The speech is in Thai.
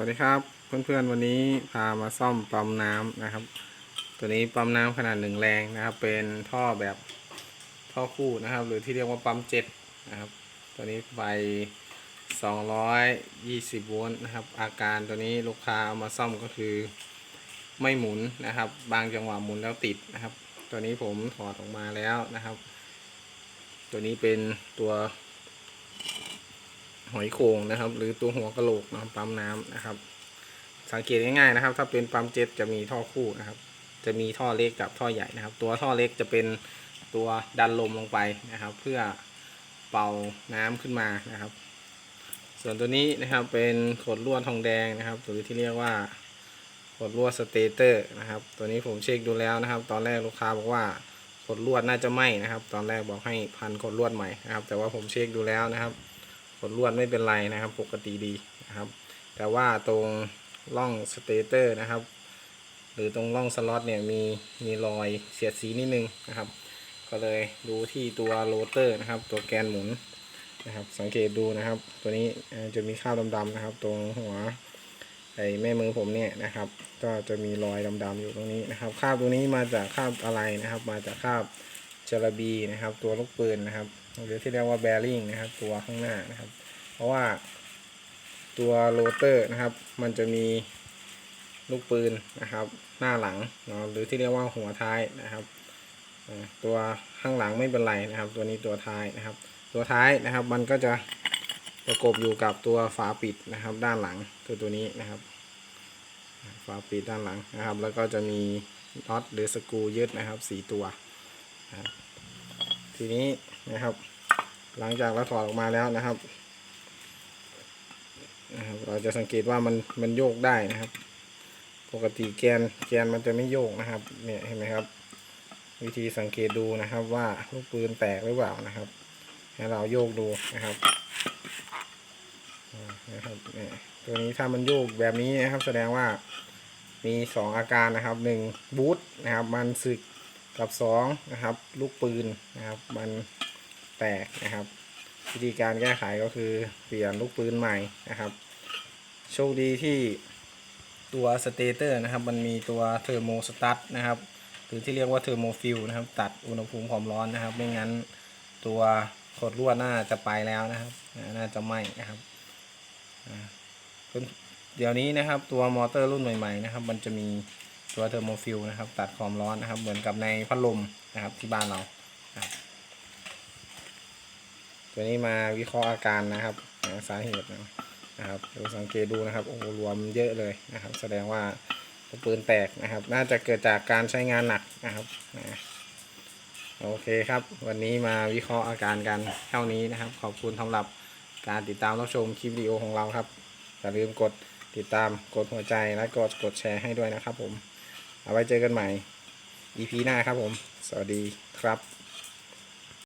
วัสดีครับ เพื่อนๆวันนี้พามาซ่อมปั๊มน้ำนะครับ ตัวนี้ปั๊มน้ำขนาดหนึ่งแรงนะครับ เป็นท่อแบบท่อคู่นะครับ หรือที่เรียกว่าปั๊มเจ็ดนะครับ ตัวนี้ไฟ220โวลต์นะครับ อาการตัวนี้ลูกค้าเอามาซ่อมก็คือไม่หมุนนะครับ บางจังหวะหมุนแล้วติดนะครับ ตัวนี้ผมถอดออกมาแล้วนะครับ ตัวนี้เป็นตัว หอยโข่งนะครับ หรือตัวหัวกะโหลกนะครับปั๊มน้ำนะครับ สังเกตง่ายๆนะครับ ถ้าเป็นปั๊มเจ็ตจะมีท่อคู่นะครับ จะมีท่อเล็กกับท่อใหญ่นะครับ ตัวท่อเล็กจะเป็นตัวดันลมลงไปนะครับ เพื่อเป่าน้ำขึ้นมานะครับ ส่วนตัวนี้นะครับเป็นขดลวดทองแดงนะครับหรือที่เรียกว่าขดลวดสเตเตอร์นะครับ ตัวนี้ผมเช็คดูแล้วนะครับ ตอนแรกลูกค้าบอกว่าขดลวดน่าจะไหมนะครับ ตอนแรกบอกให้พันขดลวดใหม่นะครับ แต่ว่าผมเช็คดูแล้วนะครับ ดลวดไม่เป็นไรนะครับ ปกติดีนะครับ แต่ว่าตรงร่องสเตเตอร์นะครับ หรือตรงร่องสล็อตเนี่ยมีมีรอยเสียดสีนิดนึงนะครับ ก็เลยดูที่ตัวโรเตอร์นะครับ ตัวแกนหมุนนะครับ สังเกตดูนะครับ ตัวนี้จะมีคราบดำๆนะครับ ตรงหัวไอ้แม่มือผมเนี่ยนะครับ ก็จะมีรอยดำๆอยู่ตรงนี้นะครับคราบตัวนี้มาจากคราบอะไรนะครับ มาจากคราบจระบีนะครับ ตัวลูกปืนนะครับ หรือที่เรียกว่าแบริ่งนะครับ ตัวข้างหน้านะครับ เพราะว่าตัวโรเตอร์นะครับ มันจะมีลูกปืนนะครับ หน้าหลังเนาะหรือที่เรียกว่าหัวท้ายนะครับตัวข้างหลังไม่เป็นไรนะครับ ตัวนี้ตัวท้ายนะครับ ตัวท้ายนะครับ มันก็จะประกบอยู่กับตัวฝาปิดนะครับ ด้านหลังคือตัวนี้นะครับ ฝาปิดด้านหลังนะครับ แล้วก็จะมีน็อตหรือสกรูยึดนะครับสี่ตัวนะครับ ทีนี้นะครับ หลังจากเราถอดออกมาแล้วนะครับ เราจะสังเกตว่ามันมันโยกได้นะครับ ปกติแกนแกนมันจะไม่โยกนะครับ เนี่ยเห็นไหมครับ วิธีสังเกตดูนะครับว่าลูกปืนแตกหรือเปล่านะครับ ให้เราโยกดูนะครับนะครับเนี่ยตัวนี้ถ้ามันโยกแบบนี้นะครับ แสดงว่ามีสองอาการนะครับหนึ่งบูทนะครับ มันสึก กับสองนะครับ ลูกปืนนะครับ มันแตกนะครับ วิธีการแก้ไขก็คือเปลี่ยนลูกปืนใหม่นะครับ โชคดีที่ตัวสเตเตอร์นะครับ มันมีตัวเทอร์โมสตัตนะครับหรือที่เรียกว่าเทอร์โมฟิลนะครับ ตัดอุณหภูมิความร้อนนะครับ ไม่งั้นตัวขดลวดน่าจะไปแล้วนะครับ น่าจะไหม้นะครับเดี๋ยวนี้นะครับตัวมอเตอร์รุ่นใหม่ๆนะครับ มันจะมี ตัวเทอร์โมฟิลนะครับ ตัดความร้อนนะครับ เหมือนกับในพัดลมนะครับที่บ้านเรา ตัวนี้มาวิเคราะห์อาการนะครับสาเหตุนะครับดูสังเกตดูนะครับโอ้รวมเยอะเลยนะครับ แสดงว่าปืนแตกนะครับ น่าจะเกิดจากการใช้งานหนักนะครับนะโอเคครับ วันนี้มาวิเคราะห์อาการกันเท่านี้นะครับ ขอบคุณสำหรับการติดตามรับชมคลิปวิดีโอของเราครับ อย่าลืมกดติดตามกดหัวใจและกดกดแชร์ให้ด้วยนะครับผม เอาไว้เจอกันใหม่ EP หน้าครับผม สวัสดีครับ